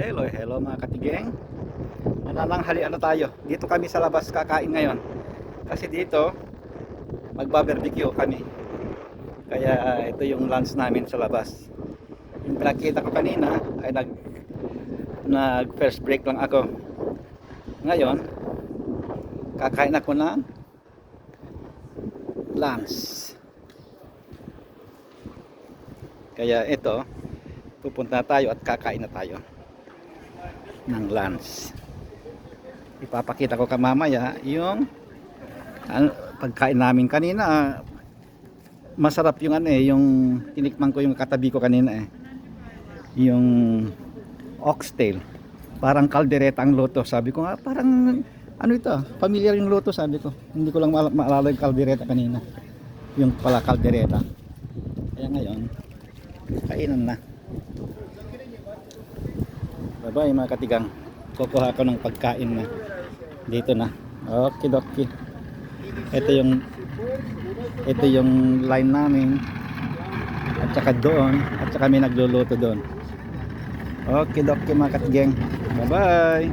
Hello, hello mga katigeng. Nanananghalian na tayo. Dito kami sa labas kakain ngayon. Kasi dito, magba-barbecue kami. Kaya ah, ito yung lunch namin sa labas. Yung pinakita ko kanina ay nag nag first break lang ako. Ngayon, kakain ako ng lunch. Kaya ito, pupunta na tayo at kakain na tayo ng lunch. Ipapakita ko ka mamaya yung ano, pagkain namin kanina. ah, Masarap yung ano eh, yung tinikman ko yung katabi ko kanina eh. Yung oxtail. Parang kaldereta ang luto. Sabi ko nga, parang ano ito, ah, familiar yung luto sabi ko. Hindi ko lang maala- maalala yung kaldereta kanina. Yung pala kaldereta. Kaya ngayon, kainan na. Bye-bye mga katigang. Kukuha ko ng pagkain na. Dito na. Okay, dokie. Ito yung ito yung line namin. At saka doon. At saka may nagluluto doon. Okay, dokie mga katigang. Bye-bye.